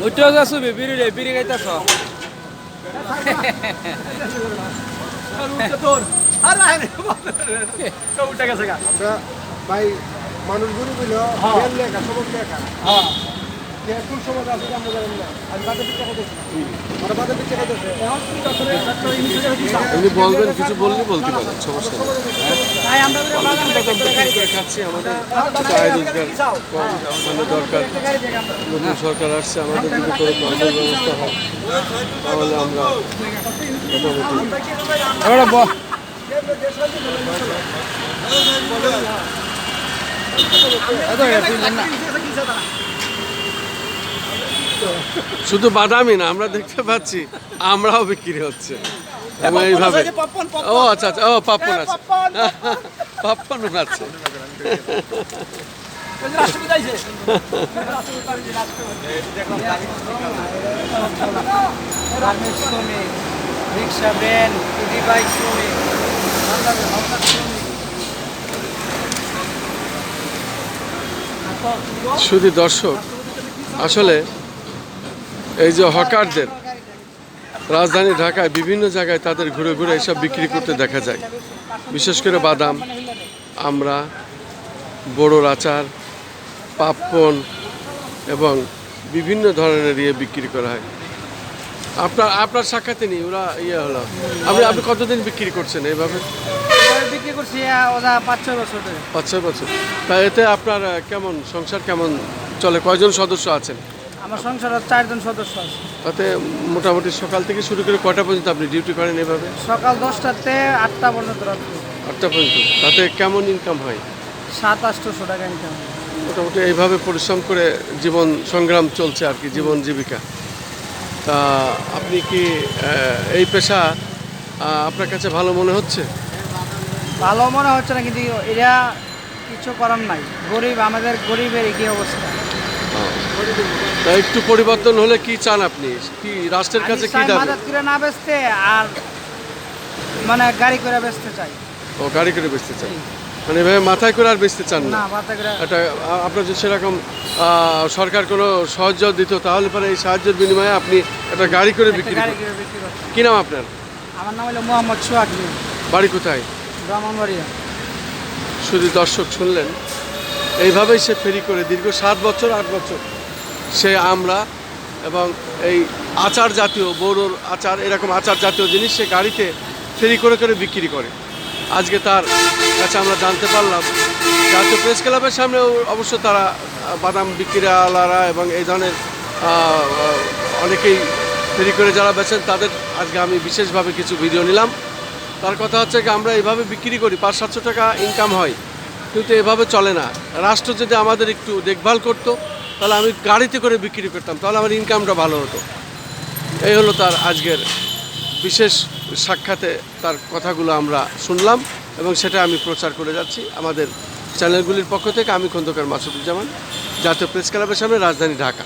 উঠেও যাচ্ছ বিড়ি রে বিড়ি খাইতেছ? আমরা ভাই মানুষ গরিব হইল রেল লেখা সবক লেখা কোন সমাজ আছে আমরা জানেন না। আজ বাজার পিঠা খাইতেছি আমরা বাজার পিঠা খাইতেছে এখন কি আসলে এমনি বলবেন কিছু বললে বলতে পারেন সমস্যা নেই। করে খাচ্ছি আমাদের আয় রোজগার কম মানে দরকার। নতুন সরকার আসছে আমাদের যদি করে কর্মের ব্যবস্থা হয় তাহলে আমরা মোটামুটি এবারে ব এত তুই না শুধু বাদামি না আমরা দেখতে পাচ্ছি আমরাও বিক্রি হচ্ছে। এবং এইভাবে। ও আচ্ছা আচ্ছা ও পাপ্পন আছে। পাপ্পন আছে। রিক্সা ভ্যান বাইক শ্রমিক শুধু দর্শক আসলে এই যে হকারদের রাজধানী ঢাকায় বিভিন্ন জায়গায় তাদের ঘুরে ঘুরে এসব বিক্রি করতে দেখা যায়। বিশেষ করে বাদাম আমরা বড়োর আচার পাপ্পন এবং বিভিন্ন ধরনের ইয়ে বিক্রি করা হয়। আপনার আপনার সাক্ষাতে নেই ওরা ইয়ে হলো। আপনি আপনি কতদিন বিক্রি করছেন এইভাবে? বিক্রি করছি ওরা পাঁচ ছয় বছর পাঁচ ছয় বছর। তা এতে আপনার কেমন সংসার কেমন চলে? কয়জন সদস্য আছেন? আমার সংসারের চারজন সদস্য আছে। তাতে মোটামুটি সকাল থেকে শুরু করে কটা পর্যন্ত আপনি ডিউটি করেন এভাবে? সকাল দশটাতে আটটা পর্যন্ত রাত্রি। আটটা পর্যন্ত। তাতে কেমন ইনকাম হয়? সাত আটশোশো টাকা ইনকাম মোটামুটি এইভাবে পরিশ্রম করে জীবন সংগ্রাম চলছে আর কি জীবন জীবিকা। তা আপনি কি এই পেশা আপনার কাছে ভালো মনে হচ্ছে? ভালো মনে হচ্ছে না কিন্তু এরা কিছু করার নাই। গরিব আমাদের গরিবের কি অবস্থা? তা একটু পরিবর্তন হলে কি চান আপনি? কি রাষ্ট্রের কাছে কি দাবি? করে না বেচতে আর মানে গাড়ি করে বেচতে চাই। ও গাড়ি করে বেচতে চাই মানে এভাবে মাথায় করে আর বেচতে চান না? এটা আপনার যদি সেরকম সরকার কোনো সাহায্য দিত তাহলে পরে এই সাহায্যের বিনিময়ে আপনি একটা গাড়ি করে বিক্রি কি নাম আপনার? আমার নাম হলো মোহাম্মদ সোহাগ বাড়ি কোথায়? ব্রাহ্মণবাড়িয়া শুধু দর্শক শুনলেন। এইভাবেই সে ফেরি করে। দীর্ঘ সাত বছর, আট বছর সে আমরা এবং এই আচার জাতীয়, বড়োর আচার, এরকম আচার জাতীয় জিনিস সে গাড়িতে ফেরি করে করে বিক্রি করে। আজকে তার কাছে আমরা জানতে পারলাম, জাতীয় প্রেস ক্লাবের সামনে অবশ্য তারা বাদাম বিক্রিয়ালারা এবং এই ধরনের অনেকেই ফেরি করে যারা বেছেন তাদের আজকে আমি বিশেষভাবে কিছু ভিডিও নিলাম। তার কথা হচ্ছে কি, আমরা এইভাবে বিক্রি করি, পাঁচ সাতশো টাকা ইনকাম হয়। কিন্তু এভাবে চলে না। রাষ্ট্র যদি আমাদের একটু দেখভাল করতো, তাহলে আমি গাড়িতে করে বিক্রি করতাম, তাহলে আমার ইনকামটা ভালো হতো। এই হলো তার আজকের বিশেষ সাক্ষাতে তার কথাগুলো আমরা শুনলাম এবং সেটা আমি প্রচার করে যাচ্ছি আমাদের চ্যানেলগুলির পক্ষ থেকে। আমি খন্দকার মাসুদুজ্জামান, জাতীয় প্রেস ক্লাবের সামনে, রাজধানী ঢাকা।